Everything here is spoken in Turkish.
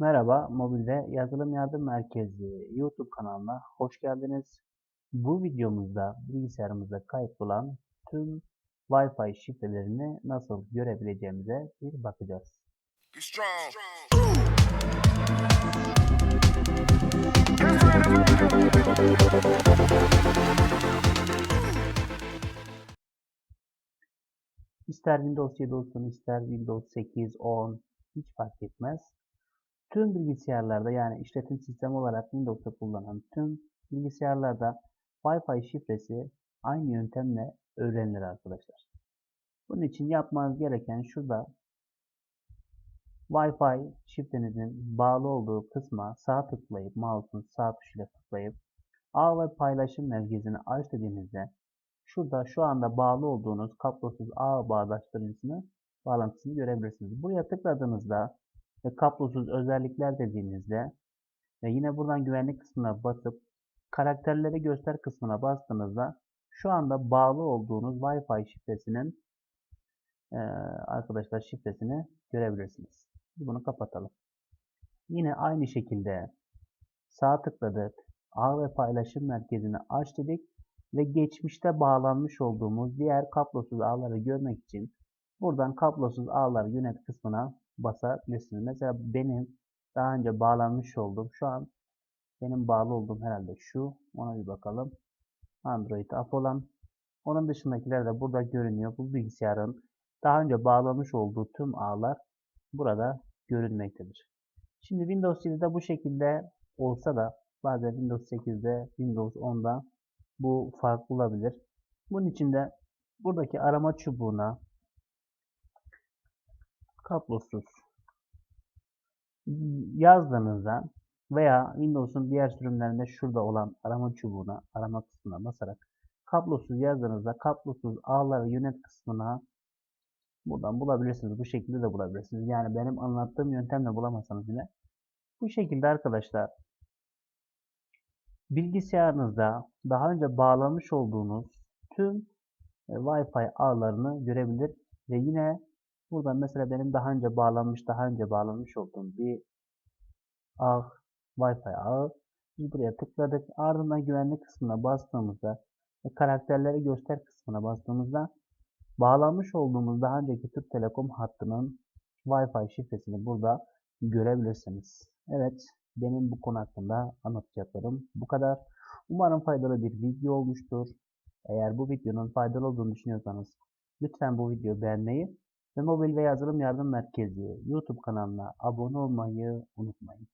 Merhaba, Mobil ve Yazılım Yardım Merkezi YouTube kanalına hoş geldiniz. Bu videomuzda bilgisayarımızda kayıtlı olan tüm Wi-Fi şifrelerini nasıl görebileceğimize bir bakacağız. İster Windows 7 olsun, ister Windows 8, 10 hiç fark etmez. Tüm bilgisayarlarda yani işletim sistemi olarak Windows'ta kullanılan tüm bilgisayarlarda Wi-Fi şifresi aynı yöntemle öğrenilir arkadaşlar. Bunun için yapmanız gereken şurada Wi-Fi şifrenizin bağlı olduğu kısma sağ tıklayıp mouse'un sağ tuşuyla tıklayıp ağ ve paylaşım merkezini aç dediğinizde şurada şu anda bağlı olduğunuz kablosuz ağ bağdaştırıcısını bağlantısını görebilirsiniz. Buraya tıkladığınızda ve kablosuz özellikler dediğinizde ve yine buradan güvenlik kısmına basıp karakterleri göster kısmına bastığınızda şu anda bağlı olduğunuz Wi-Fi şifresinin eee, arkadaşlar şifresini görebilirsiniz. Bunu kapatalım. Yine aynı şekilde sağ tıkladık. Ağ ve paylaşım merkezini aç dedik ve geçmişte bağlanmış olduğumuz diğer kablosuz ağları görmek için buradan kablosuz ağlar yönet kısmına basabilirsiniz. Mesela benim daha önce bağlanmış olduğum şu an benim bağlı olduğum herhalde şu. Ona bir bakalım. Android app olan. Onun dışındakiler de burada görünüyor. Bu bilgisayarın daha önce bağlamış olduğu tüm ağlar burada görünmektedir. Şimdi Windows 7'de bu şekilde olsa da bazen Windows 8'de, Windows 10'da bu farklı olabilir. Bunun için de buradaki arama çubuğuna kablosuz yazdığınızda veya Windows'un diğer sürümlerinde şurada olan arama çubuğuna, arama kısmına basarak kablosuz yazdığınızda kablosuz ağları yönet kısmına buradan bulabilirsiniz. Bu şekilde de bulabilirsiniz. Yani benim anlattığım yöntemle bulamazsanız bile bu şekilde arkadaşlar bilgisayarınızda daha önce bağlamış olduğunuz tüm e, Wi-Fi ağlarını görebilir ve yine buradan mesela benim daha önce bağlanmış, daha önce bağlanmış olduğum bir ağ, Wi-Fi ağı. Biz buraya tıkladık. Ardından güvenlik kısmına bastığımızda ve karakterleri göster kısmına bastığımızda bağlanmış olduğumuz daha önceki Türk Telekom hattının Wi-Fi şifresini burada görebilirsiniz. Evet, benim bu konu hakkında anlatacaklarım bu kadar. Umarım faydalı bir video olmuştur. Eğer bu videonun faydalı olduğunu düşünüyorsanız lütfen bu videoyu beğenmeyi ve Mobil ve Yazılım Yardım Merkezi YouTube kanalına abone olmayı unutmayın.